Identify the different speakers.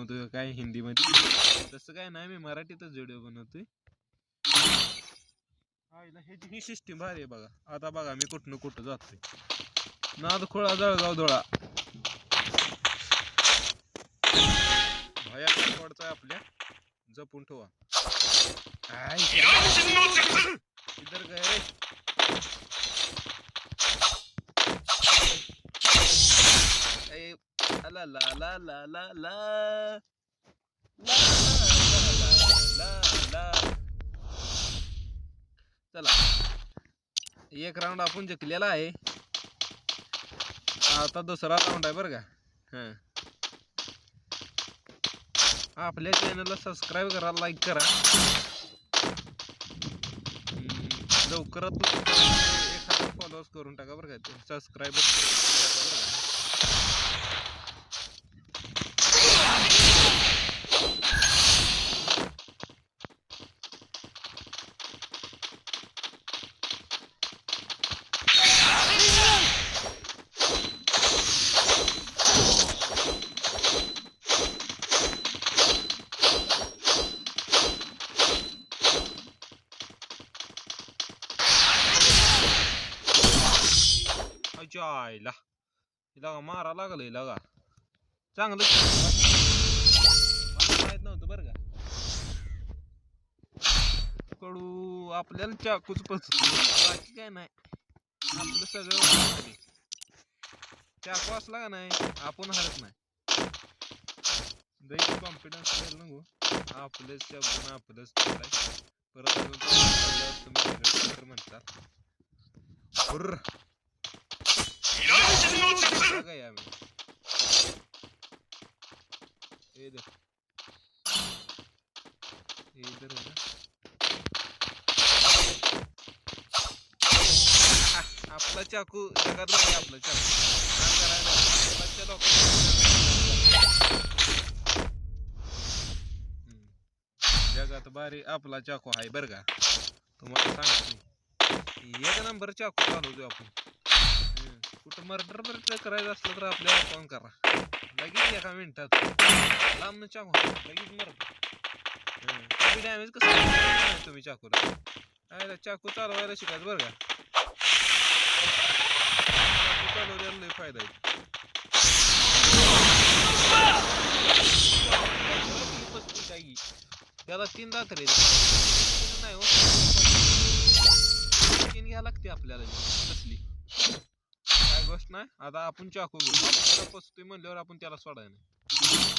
Speaker 1: बनवतोय काय हिंदीमध्ये? तसं काय नाही मी मराठीतच व्हिडिओ बनवतोय. ह्याची ही सिस्टीम भारी आहे बघा. आता बघा मी कुठनं कुठं जातोय. नाद खोळा जळगाव धुळा. भया पडतोय आपल्या. जपून ठेवा. इधर गए la la la la la la. चला. एक राऊंड आपण जिंकलेला आहे. आता दुसरा राऊंड आहे बरं का. हा. आपल्या चॅनलला सबस्क्राईब करा लाईक करा. लवकरात एखादा फॉलोअर्स करून टाका बरं का. ते सबस्क्राईब अच्छा आईला लगा मारा लागलं लगा. चांगलं माहीत नव्हतं बरं का. कडू आपल्याला चाकूच पचतो बाकी काय नाही. आपलं सगळं चाकू असला का नाही आपण हरत नाही. दैनिक कॉन्फिडन्स राहील नको आपलेच शब्द आपलंच परत परत बरं चालल्यावर तुम्ही वेगळं काहीतरी म्हणता हुर्र. बघा या मी. हे इधर हे इधर है ना हा, आपला चाकू जगात नाही आपला चाकू काम करायला जगातच्या लोकांना हम्म. जगात बारी आपला चाकू आहे बरं का तुम्हाला सांगतो एक नंबर चाकू चालवतोय आपण हम्म. कुठं मर्डर बिर्डर करायचं असलं तर आपल्याला फोन करा. लगेच एका मिनिटात. लांब चाकू. लगेच मर्डर तुम्ही डॅमेज कसं तुम्ही चाकूला आहे चाकू चालवायला शिकायचं बरं का? चाकू चालवल्याला लय फायदा आहे. त्याला तीन दात नाही हो. तीन घ्या लागते आपल्याला. कसली? बस नाही आता आपण चाकू घेऊ. पसतोय म्हणल्यावर आपण त्याला सोडायला नाही.